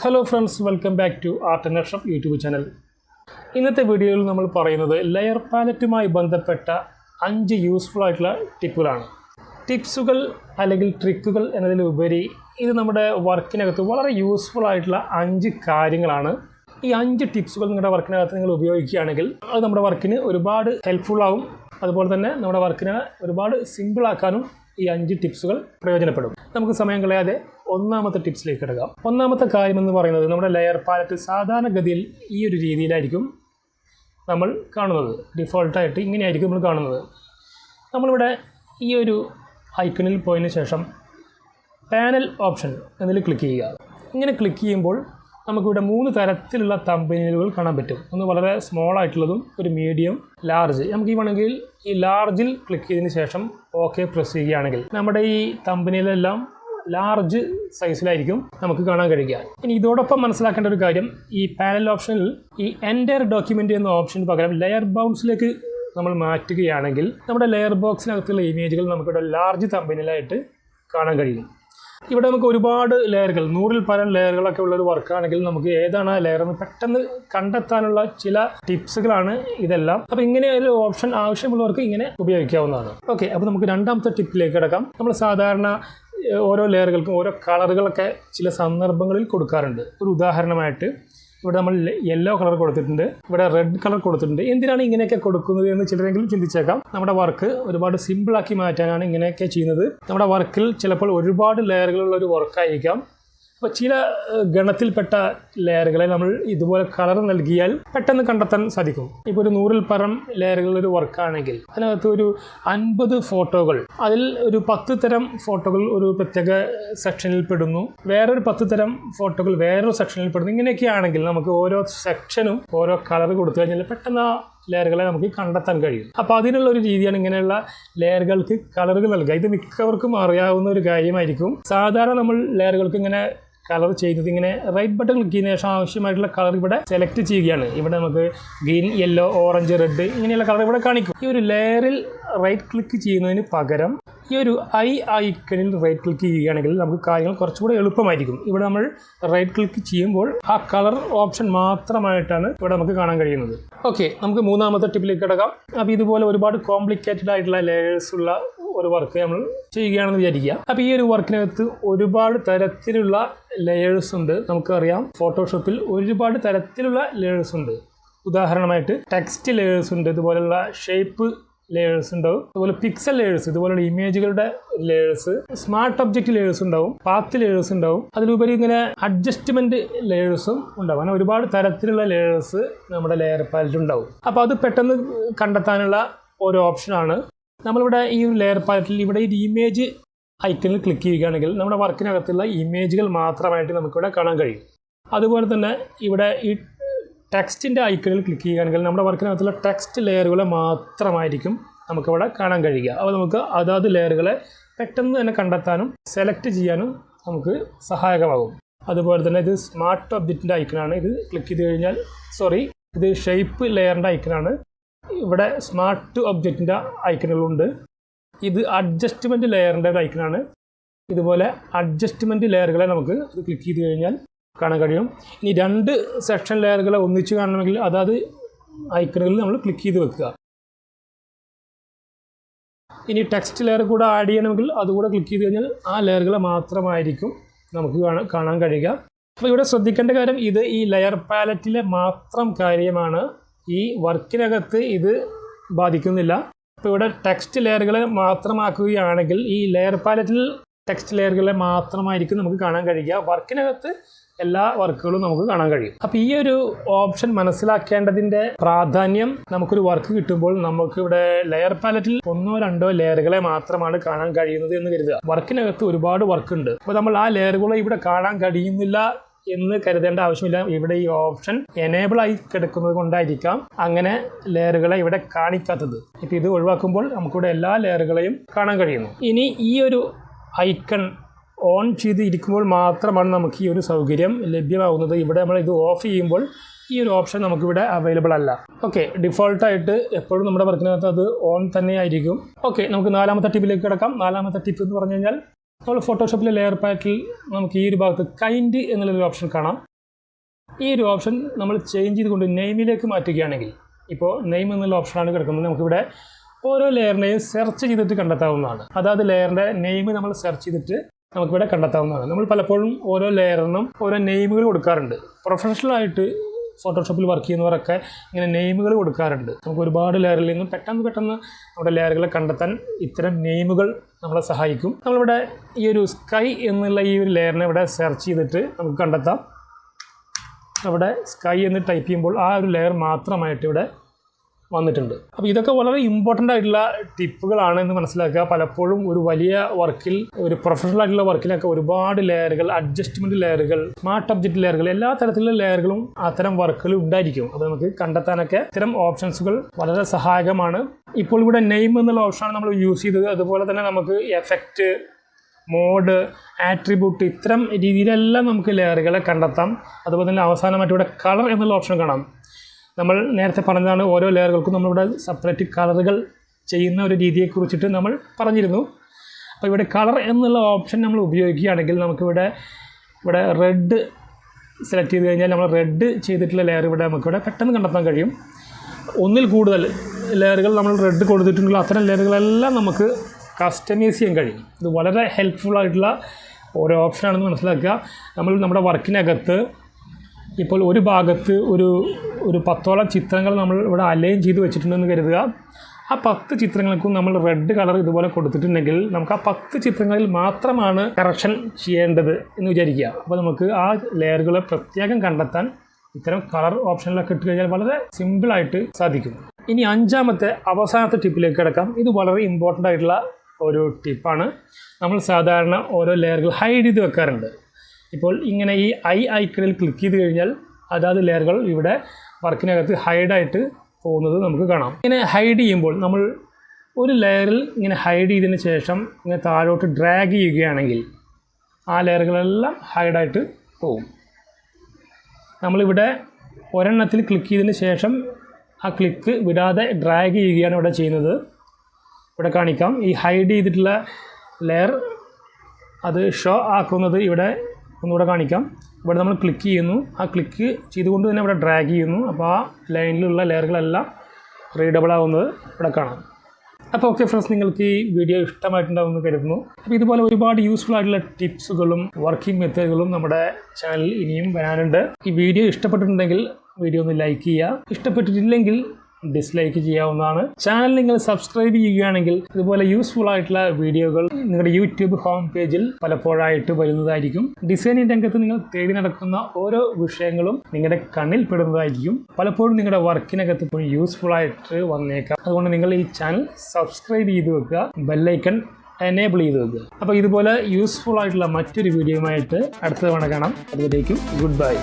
Hello friends welcome back to art and YouTube channel ഇന്നത്തെ വീഡിയോയിൽ നമ്മൾ പറയുന്നത് ലെയർ പാലറ്റുമായി ബന്ധപ്പെട്ട അഞ്ച് യൂസ്ഫുൾ ആയിട്ടുള്ള ടിപ്പുകളാണ് ടിപ്സുകൾ അല്ലെങ്കിൽ ട്രിക്കുകൾ എന്നതിലുപരി ഇത് നമ്മുടെ വർക്കിനകത്ത് വളരെ യൂസ്ഫുൾ ആയിട്ടുള്ള അഞ്ച് കാര്യങ്ങളാണ്. ഈ അഞ്ച് ടിപ്സുകൾ നിങ്ങളുടെ വർക്കിനകത്ത് നിങ്ങൾ ഉപയോഗിക്കുകയാണെങ്കിൽ അത് നമ്മുടെ വർക്കിന് ഒരുപാട് ഹെൽപ്ഫുൾ അതുപോലെ തന്നെ നമ്മുടെ വർക്കിനെ ഒരുപാട് സിമ്പിളാക്കാനും ഈ അഞ്ച് ടിപ്സുകൾ പ്രയോജനപ്പെടും. നമുക്ക് സമയം കളയാതെ ഒന്നാമത്തെ ടിപ്സിലേക്ക് കിടക്കാം. ഒന്നാമത്തെ കാര്യം എന്ന് പറയുന്നത് നമ്മുടെ ലെയർ പാലറ്റ് സാധാരണഗതിയിൽ ഈ ഒരു രീതിയിലായിരിക്കും നമ്മൾ കാണുന്നത്. ഡിഫോൾട്ടായിട്ട് ഇങ്ങനെയായിരിക്കും നമ്മൾ കാണുന്നത്. നമ്മളിവിടെ ഈ ഒരു ഐക്കണിൽ പോയതിന് ശേഷം പാനൽ ഓപ്ഷൻ എന്നതിൽ ക്ലിക്ക് ചെയ്യുക. ഇങ്ങനെ ക്ലിക്ക് ചെയ്യുമ്പോൾ നമുക്കിവിടെ മൂന്ന് തരത്തിലുള്ള തമ്പനിലുകൾ കാണാൻ പറ്റും. ഒന്ന് വളരെ സ്മോൾ ആയിട്ടുള്ളതും ഒരു മീഡിയം ലാർജ് നമുക്ക് ഈ വേണമെങ്കിൽ ഈ ലാർജിൽ ക്ലിക്ക് ചെയ്തതിന് ശേഷം ഓക്കെ പ്രസ് ചെയ്യുകയാണെങ്കിൽ നമ്മുടെ ഈ തമ്പനിയിലെല്ലാം ലാർജ് സൈസിലായിരിക്കും നമുക്ക് കാണാൻ കഴിയുക. ഇനി ഇതോടൊപ്പം മനസ്സിലാക്കേണ്ട ഒരു കാര്യം ഈ പാനൽ ഓപ്ഷനിൽ ഈ എന്റയർ ഡോക്യുമെന്റ് എന്ന ഓപ്ഷന് പകരം ലെയർ ബൗൺസിലേക്ക് നമ്മൾ മാറ്റുകയാണെങ്കിൽ നമ്മുടെ ലെയർ ബോക്സിനകത്തുള്ള ഇമേജുകൾ നമുക്കിവിടെ ലാർജ് തമ്പനിലായിട്ട് കാണാൻ കഴിയും. ഇവിടെ നമുക്ക് ഒരുപാട് ലെയറുകൾ നൂറിൽ പരം ലെയറുകളൊക്കെ ഉള്ള ഒരു വർക്കാണെങ്കിൽ നമുക്ക് ഏതാണ് ആ ലെയർ എന്ന് പെട്ടെന്ന് കണ്ടെത്താനുള്ള ചില ടിപ്സുകളാണ് ഇതെല്ലാം. അപ്പോൾ ഇങ്ങനെ ഒരു ഓപ്ഷൻ ആവശ്യമുള്ളവർക്ക് ഇങ്ങനെ ഉപയോഗിക്കാവുന്നതാണ്. ഓക്കെ അപ്പോൾ നമുക്ക് രണ്ടാമത്തെ ടിപ്പിലേക്ക് കിടക്കാം. നമ്മൾ സാധാരണ ഓരോ ലെയറുകൾക്കും ഓരോ കളറുകളൊക്കെ ചില സന്ദർഭങ്ങളിൽ കൊടുക്കാറുണ്ട്. ഒരു ഉദാഹരണമായിട്ട് ഇവിടെ നമ്മൾ യെല്ലോ കളർ കൊടുത്തിട്ടുണ്ട് ഇവിടെ റെഡ് കളർ കൊടുത്തിട്ടുണ്ട്. എന്തിനാണ് ഇങ്ങനെയൊക്കെ കൊടുക്കുന്നത് എന്ന് ചിലരെങ്കിലും ചിന്തിച്ചേക്കാം. നമ്മുടെ വർക്ക് ഒരുപാട് സിമ്പിളാക്കി മാറ്റാനാണ് ഇങ്ങനെയൊക്കെ ചെയ്യുന്നത്. നമ്മുടെ വർക്കിൽ ചിലപ്പോൾ ഒരുപാട് ലെയറുകളുള്ള ഒരു വർക്കായിരിക്കാം അപ്പോൾ ചില ഗണത്തിൽപ്പെട്ട ലെയറുകളെ നമ്മൾ ഇതുപോലെ കളർ നൽകിയാൽ പെട്ടെന്ന് കണ്ടെത്താൻ സാധിക്കും. ഇപ്പോൾ ഒരു നൂറിൽ പരം ലെയറുകളുടെ ഒരു വർക്കാണെങ്കിൽ അതിനകത്ത് ഒരു അൻപത് ഫോട്ടോകൾ അതിൽ ഒരു പത്ത് തരം ഫോട്ടോകൾ ഒരു പ്രത്യേക സെക്ഷനിൽ പെടുന്നു. വേറൊരു പത്ത് തരം ഫോട്ടോകൾ വേറൊരു സെക്ഷനിൽ പെടുന്നു. ഇങ്ങനെയൊക്കെയാണെങ്കിൽ നമുക്ക് ഓരോ സെക്ഷനും ഓരോ കളർ കൊടുത്തു കഴിഞ്ഞാൽ പെട്ടെന്ന് ആ ലെയറുകളെ നമുക്ക് കണ്ടെത്താൻ കഴിയും. അപ്പോൾ അതിനുള്ള ഒരു രീതിയാണ് ഇങ്ങനെയുള്ള ലെയറുകൾക്ക് കളറുകൾ നൽകുക. ഇത് മിക്കവർക്കും അറിയാവുന്ന ഒരു കാര്യമായിരിക്കും. സാധാരണ നമ്മൾ ലെയറുകൾക്ക് ഇങ്ങനെ കളർ ചെയ്യുന്നത് ഇങ്ങനെ റൈറ്റ് ബട്ടൺ ക്ലിക്ക് ചെയ്യുന്ന ശേഷം ആവശ്യമായിട്ടുള്ള കളർ ഇവിടെ സെലക്ട് ചെയ്യുകയാണ്. ഇവിടെ നമുക്ക് ഗ്രീൻ യെല്ലോ ഓറഞ്ച് റെഡ് ഇങ്ങനെയുള്ള കളർ ഇവിടെ കാണിക്കും. ഈ ഒരു ലെയറിൽ റൈറ്റ് ക്ലിക്ക് ചെയ്യുന്നതിന് പകരം ഈ ഒരു ഐ ഐക്കണിൽ റൈറ്റ് ക്ലിക്ക് ചെയ്യുകയാണെങ്കിൽ നമുക്ക് കാര്യങ്ങൾ കുറച്ചുകൂടെ എളുപ്പമായിരിക്കും. ഇവിടെ നമ്മൾ റൈറ്റ് ക്ലിക്ക് ചെയ്യുമ്പോൾ ആ കളർ ഓപ്ഷൻ മാത്രമായിട്ടാണ് ഇവിടെ നമുക്ക് കാണാൻ കഴിയുന്നത്. ഓക്കെ നമുക്ക് മൂന്നാമത്തെ ടിപ്പിലേക്ക് കിടക്കാം. അപ്പോൾ ഇതുപോലെ ഒരുപാട് കോംപ്ലിക്കേറ്റഡ് ആയിട്ടുള്ള ലെയേഴ്സ് ഉള്ള ഒരു വർക്ക് നമ്മൾ ചെയ്യുകയാണെന്ന് വിചാരിക്കുക. അപ്പോൾ ഈ ഒരു വർക്കിനകത്ത് ഒരുപാട് തരത്തിലുള്ള ലെയേഴ്സ് ഉണ്ട്. നമുക്കറിയാം ഫോട്ടോഷോപ്പിൽ ഒരുപാട് തരത്തിലുള്ള ലെയേഴ്സ് ഉണ്ട്. ഉദാഹരണമായിട്ട് ടെക്സ്റ്റ് ലെയേഴ്സ് ഉണ്ട് ഇതുപോലെയുള്ള ഷേപ്പ് ലെയേഴ്സ് ഉണ്ടാവും. അതുപോലെ പിക്സൽ ലെയേഴ്സ് ഇതുപോലെയുള്ള ഇമേജുകളുടെ ലെയേഴ്സ് സ്മാർട്ട് ഒബ്ജക്റ്റ് ലെയേഴ്സ് ഉണ്ടാവും പാത്ത് ലെയേഴ്സ് ഉണ്ടാവും. അതിലുപരി ഇങ്ങനെ അഡ്ജസ്റ്റ്മെന്റ് ലെയേഴ്സും ഉണ്ടാവും. അങ്ങനെ ഒരുപാട് തരത്തിലുള്ള ലെയേഴ്സ് നമ്മുടെ ലെയർ പാലറ്റ് ഉണ്ടാവും. അപ്പോൾ അത് പെട്ടെന്ന് കണ്ടെത്താനുള്ള ഒരു ഓപ്ഷനാണ് നമ്മളിവിടെ ഈ ലെയർ പാലറ്റിൽ ഇവിടെ ഈ ഇമേജ് ഐക്കണിൽ ക്ലിക്ക് ചെയ്യുകയാണെങ്കിൽ നമ്മുടെ വർക്കിനകത്തുള്ള ഇമേജുകൾ മാത്രമായിട്ട് നമുക്കിവിടെ കാണാൻ കഴിയും. അതുപോലെ തന്നെ ഇവിടെ ഈ ടെക്സ്റ്റിന്റെ ഐക്കണിൽ ക്ലിക്ക് ചെയ്യുകയാണെങ്കിൽ നമ്മുടെ വർക്കിനകത്തുള്ള ടെക്സ്റ്റ് ലെയറുകളെ മാത്രമായിരിക്കും നമുക്കിവിടെ കാണാൻ കഴിയുക. അപ്പോൾ നമുക്ക് അതാത് ലെയറുകളെ പെട്ടെന്ന് തന്നെ കണ്ടെത്താനും സെലക്ട് ചെയ്യാനും നമുക്ക് സഹായകമാകും. അതുപോലെ തന്നെ ഇത് സ്മാർട്ട് ഒബ്ജക്റ്റിന്റെ ഐക്കണാണ് ഇത് ക്ലിക്ക് ചെയ്ത് കഴിഞ്ഞാൽ സോറി ഇത് ഷേപ്പ് ലെയറിന്റെ ഐക്കണാണ് ഇവിടെ സ്മാർട്ട് ഒബ്ജക്റ്റിന്റെ ഐക്കണുകളുണ്ട് ഇത് അഡ്ജസ്റ്റ്മെന്റ് ലെയറിന്റെ ഒരു ഐക്കണാണ് ഇതുപോലെ അഡ്ജസ്റ്റ്മെന്റ് ലെയറുകളെ നമുക്ക് ക്ലിക്ക് ചെയ്ത് കഴിഞ്ഞാൽ കാണാൻ കഴിയും. ഇനി രണ്ട് സെക്ഷൻ ലെയറുകളെ ഒന്നിച്ച് കാണണമെങ്കിൽ അതാത് ഐക്കണുകളിൽ നമ്മൾ ക്ലിക്ക് ചെയ്ത് വെക്കുക. ഇനി ടെക്സ്റ്റ് ലെയർ കൂടെ ആഡ് ചെയ്യണമെങ്കിൽ അതുകൂടെ ക്ലിക്ക് ചെയ്ത് കഴിഞ്ഞാൽ ആ ലെയറുകളെ മാത്രമായിരിക്കും നമുക്ക് കാണാൻ കഴിയുക. അപ്പോൾ ഇവിടെ ശ്രദ്ധിക്കേണ്ട കാര്യം ഇത് ഈ ലെയർ പാലറ്റിലെ മാത്രം കാര്യമാണ്. ഈ വർക്കിനകത്ത് ഇത് ബാധിക്കുന്നില്ല. അപ്പോൾ ഇവിടെ ടെക്സ്റ്റ് ലെയറുകളെ മാത്രമാക്കുകയാണെങ്കിൽ ഈ ലെയർ പാലറ്റിൽ ടെക്സ്റ്റ് ലെയറുകളെ മാത്രമായിരിക്കും നമുക്ക് കാണാൻ കഴിയുക. വർക്കിനകത്ത് എല്ലാ വർക്കുകളും നമുക്ക് കാണാൻ കഴിയും. അപ്പോൾ ഈ ഒരു ഓപ്ഷൻ മനസ്സിലാക്കേണ്ടതിന്റെ പ്രാധാന്യം നമുക്കൊരു വർക്ക് കിട്ടുമ്പോൾ നമുക്ക് ഇവിടെ ലെയർ പാലറ്റിൽ ഒന്നോ രണ്ടോ ലെയറുകളെ മാത്രമാണ് കാണാൻ കഴിയുന്നത് എന്ന് കരുതുക. വർക്കിനകത്ത് ഒരുപാട് വർക്ക് ഉണ്ട്. അപ്പോൾ നമ്മൾ ആ ലെയറുകളെ ഇവിടെ കാണാൻ കഴിയുന്നില്ല എന്ന് കരുതേണ്ട ആവശ്യമില്ല. ഇവിടെ ഈ ഓപ്ഷൻ എനേബിൾ ആയി കിടക്കുന്നത് കൊണ്ടായിരിക്കാം അങ്ങനെ ലെയറുകളെ ഇവിടെ കാണിക്കാത്തത്. ഇപ്പോൾ ഇത് ഒഴിവാക്കുമ്പോൾ നമുക്കിവിടെ എല്ലാ ലെയറുകളെയും കാണാൻ കഴിയുന്നു. ഇനി ഈ ഒരു ഐക്കൺ ഓൺ ചെയ്ത് ഇരിക്കുമ്പോൾ മാത്രമാണ് നമുക്ക് ഈ ഒരു സൗകര്യം ലഭ്യമാകുന്നത്. ഇവിടെ നമ്മൾ ഇത് ഓഫ് ചെയ്യുമ്പോൾ ഈ ഒരു ഓപ്ഷൻ നമുക്കിവിടെ അവൈലബിൾ അല്ല. ഓക്കെ ഡിഫോൾട്ടായിട്ട് എപ്പോഴും നമ്മുടെ വർക്കിനകത്ത് അത് ഓൺ തന്നെയായിരിക്കും. ഓക്കെ നമുക്ക് നാലാമത്തെ ടിപ്പിലേക്ക് കിടക്കാം. നാലാമത്തെ ടിപ്പ് എന്ന് പറഞ്ഞു കഴിഞ്ഞാൽ നമ്മൾ ഫോട്ടോഷോപ്പിലെ ലെയർ പാക്കിൽ നമുക്ക് ഈ ഒരു ഭാഗത്ത് കൈൻഡ് എന്നുള്ളൊരു ഓപ്ഷൻ കാണാം. ഈ ഒരു ഓപ്ഷൻ നമ്മൾ ചേഞ്ച് ചെയ്തുകൊണ്ട് നെയിമിലേക്ക് മാറ്റുകയാണെങ്കിൽ ഇപ്പോൾ നെയിം എന്നുള്ള ഓപ്ഷനാണ് കിടക്കുന്നത്. നമുക്കിവിടെ ഓരോ ലെയറിനെയും സെർച്ച് ചെയ്തിട്ട് കണ്ടെത്താവുന്നതാണ്. അതായത് ലെയറിന്റെ നെയിം നമ്മൾ സെർച്ച് ചെയ്തിട്ട് നമുക്കിവിടെ കണ്ടെത്താവുന്നതാണ്. നമ്മൾ പലപ്പോഴും ഓരോ ലെയറിനും ഓരോ നെയിമുകൾ കൊടുക്കാറുണ്ട്. പ്രൊഫഷണലായിട്ട് ഫോട്ടോഷോപ്പിൽ വർക്ക് ചെയ്യുന്നവരൊക്കെ ഇങ്ങനെ നെയിമുകൾ കൊടുക്കാറുണ്ട്. നമുക്ക് ഒരുപാട് ലെയറിൽ നിന്നും പെട്ടെന്ന് പെട്ടെന്ന് നമ്മുടെ ലെയറുകളെ കണ്ടെത്താൻ ഇത്തരം നെയിമുകൾ നമ്മളെ സഹായിക്കും. നമ്മളിവിടെ ഈ ഒരു സ്കൈ എന്നുള്ള ഈ ഒരു ലെയറിനെ ഇവിടെ സെർച്ച് ചെയ്തിട്ട് നമുക്ക് കണ്ടെത്താം. അവിടെ സ്കൈ എന്ന് ടൈപ്പ് ചെയ്യുമ്പോൾ ആ ഒരു ലെയർ മാത്രമായിട്ട് ഇവിടെ വന്നിട്ടുണ്ട്. അപ്പോൾ ഇതൊക്കെ വളരെ ഇമ്പോർട്ടന്റ് ആയിട്ടുള്ള ടിപ്പുകളാണ് എന്ന് മനസ്സിലാക്കുക. പലപ്പോഴും ഒരു വലിയ വർക്കിൽ ഒരു പ്രൊഫഷണൽ ആയിട്ടുള്ള വർക്കിലൊക്കെ ഒരുപാട് ലെയറുകൾ അഡ്ജസ്റ്റ്മെന്റ് ലെയറുകൾ സ്മാർട്ട് ഒബ്ജക്റ്റ് ലെയറുകൾ എല്ലാ തരത്തിലുള്ള ലെയറുകളും അത്തരം വർക്കുകൾ ഉണ്ടായിരിക്കും. അത് നമുക്ക് കണ്ടെത്താനൊക്കെ ഇത്തരം ഓപ്ഷൻസുകൾ വളരെ സഹായകമാണ്. ഇപ്പോൾ ഇവിടെ നെയിം എന്നുള്ള ഓപ്ഷനാണ് നമ്മൾ യൂസ് ചെയ്തത്. അതുപോലെ തന്നെ നമുക്ക് എഫക്റ്റ് മോഡ് ആട്രിബ്യൂട്ട് ഇത്തരം രീതിയിലെല്ലാം നമുക്ക് ലെയറുകളെ കണ്ടെത്താം. അതുപോലെ തന്നെ അവസാനമായിട്ട് ഇവിടെ കളർ എന്നുള്ള ഓപ്ഷൻ കാണാം. നമ്മൾ നേരത്തെ പറഞ്ഞതാണ് ഓരോ ലെയറുകൾക്കും നമ്മളിവിടെ സെപ്പറേറ്റ് കളറുകൾ ചെയ്യുന്ന ഒരു രീതിയെക്കുറിച്ചിട്ട് നമ്മൾ പറഞ്ഞിരുന്നു. അപ്പോൾ ഇവിടെ കളർ എന്നുള്ള ഓപ്ഷൻ നമ്മൾ ഉപയോഗിക്കുകയാണെങ്കിൽ നമുക്കിവിടെ ഇവിടെ റെഡ് സെലക്ട് ചെയ്ത് കഴിഞ്ഞാൽ നമ്മൾ റെഡ് ചെയ്തിട്ടുള്ള ലെയർ ഇവിടെ നമുക്കിവിടെ പെട്ടെന്ന് കണ്ടെത്താൻ കഴിയും. ഒന്നിൽ കൂടുതൽ ലെയറുകൾ നമ്മൾ റെഡ് കൊടുത്തിട്ടുള്ള അത്തരം ലെയറുകളെല്ലാം നമുക്ക് കസ്റ്റമൈസ് ചെയ്യാൻ കഴിയും. ഇത് വളരെ ഹെൽപ്ഫുൾ ആയിട്ടുള്ള ഓരോ ഓപ്ഷനാണെന്ന് മനസ്സിലാക്കുക. നമ്മൾ നമ്മുടെ വർക്കിനകത്ത് ഇപ്പോൾ ഒരു ഭാഗത്ത് ഒരു ഒരു പത്തോളം ചിത്രങ്ങൾ നമ്മൾ ഇവിടെ അലൈൻ ചെയ്ത് വെച്ചിട്ടുണ്ടെന്ന് കരുതുക. ആ പത്ത് ചിത്രങ്ങൾക്കും നമ്മൾ റെഡ് കളർ ഇതുപോലെ കൊടുത്തിട്ടുണ്ടെങ്കിൽ നമുക്ക് ആ പത്ത് ചിത്രങ്ങളിൽ മാത്രമാണ് കറക്ഷൻ ചെയ്യേണ്ടത് എന്ന് വിചാരിക്കുക. അപ്പോൾ നമുക്ക് ആ ലെയറുകളെ പ്രത്യേകം കണ്ടെത്താൻ ഇത്തരം കളർ ഓപ്ഷനിലൊക്കെ ഇട്ട് കഴിഞ്ഞാൽ വളരെ സിമ്പിളായിട്ട് സാധിക്കും. ഇനി അഞ്ചാമത്തെ അവസാനത്തെ ടിപ്പിലേക്ക് കിടക്കാം. ഇത് വളരെ ഇമ്പോർട്ടന്റ് ആയിട്ടുള്ള ഒരു ടിപ്പാണ് നമ്മൾ സാധാരണ ഓരോ ലെയറുകൾ ഹൈഡ് ചെയ്ത് വെക്കാറുണ്ട്. ഇപ്പോൾ ഇങ്ങനെ ഈ ഐ ഐക്കണിൽ ക്ലിക്ക് ചെയ്ത് കഴിഞ്ഞാൽ അതാത് ലെയറുകൾ ഇവിടെ വർക്കിനകത്ത് ഹൈഡായിട്ട് പോകുന്നത് നമുക്ക് കാണാം. ഇങ്ങനെ ഹൈഡ് ചെയ്യുമ്പോൾ നമ്മൾ ഒരു ലെയറിൽ ഇങ്ങനെ ഹൈഡ് ചെയ്തതിന് ശേഷം ഇങ്ങനെ താഴോട്ട് ഡ്രാഗ് ചെയ്യുകയാണെങ്കിൽ ആ ലെയറുകളെല്ലാം ഹൈഡായിട്ട് പോകും. നമ്മളിവിടെ ഒരെണ്ണത്തിൽ ക്ലിക്ക് ചെയ്തതിന് ശേഷം ആ ക്ലിക്ക് വിടാതെ ഡ്രാഗ് ചെയ്യുകയാണ് ഇവിടെ ചെയ്യുന്നത്. ഇവിടെ കാണിക്കാം. ഈ ഹൈഡ് ചെയ്തിട്ടുള്ള ലെയർ അത് ഷോ ആക്കുന്നത് ഇവിടെ ഒന്നുകൂടെ കാണിക്കാം. ഇവിടെ നമ്മൾ ക്ലിക്ക് ചെയ്യുന്നു. ആ ക്ലിക്ക് ചെയ്തുകൊണ്ട് തന്നെ ഇവിടെ ഡ്രാഗ് ചെയ്യുന്നു. അപ്പോൾ ആ ലൈനിലുള്ള ലെയറുകളെല്ലാം റീഡബിൾ ആവുന്നത് ഇവിടെ കാണാം. അപ്പോൾ ഓക്കെ ഫ്രണ്ട്സ് നിങ്ങൾക്ക് ഈ വീഡിയോ ഇഷ്ടമായിട്ടുണ്ടാവുമെന്ന് കരുതുന്നു. അപ്പോൾ ഇതുപോലെ ഒരുപാട് യൂസ്ഫുൾ ആയിട്ടുള്ള ടിപ്സുകളും വർക്കിംഗ് മെത്തേഡുകളും നമ്മുടെ ചാനലിൽ ഇനിയും വരാനുണ്ട്. ഈ വീഡിയോ ഇഷ്ടപ്പെട്ടിട്ടുണ്ടെങ്കിൽ വീഡിയോ ഒന്ന് ലൈക്ക് ചെയ്യുക. ഇഷ്ടപ്പെട്ടിട്ടില്ലെങ്കിൽ ഡിസ്ലൈക്ക് ചെയ്യാവുന്നതാണ്. ചാനൽ നിങ്ങൾ സബ്സ്ക്രൈബ് ചെയ്യുകയാണെങ്കിൽ ഇതുപോലെ യൂസ്ഫുൾ ആയിട്ടുള്ള വീഡിയോകൾ നിങ്ങളുടെ യൂട്യൂബ് ഹോം പേജിൽ പലപ്പോഴായിട്ട് വരുന്നതായിരിക്കും. ഡിസൈനിങ് രംഗത്ത് നിങ്ങൾ തേടി നടക്കുന്ന ഓരോ വിഷയങ്ങളും നിങ്ങളുടെ കണ്ണിൽ പെടുന്നതായിരിക്കും. പലപ്പോഴും നിങ്ങളുടെ വർക്കിനകത്ത് ഇപ്പോഴും യൂസ്ഫുൾ ആയിട്ട് വന്നേക്കാം. അതുകൊണ്ട് നിങ്ങൾ ഈ ചാനൽ സബ്സ്ക്രൈബ് ചെയ്ത് വെക്കുക ബെല്ലൈക്കൺ എനേബിൾ ചെയ്ത് വെക്കുക. അപ്പോൾ ഇതുപോലെ യൂസ്ഫുൾ ആയിട്ടുള്ള മറ്റൊരു വീഡിയോയുമായിട്ട് അടുത്ത തവണ കാണാം. അതുവരേക്കും ഗുഡ് ബൈ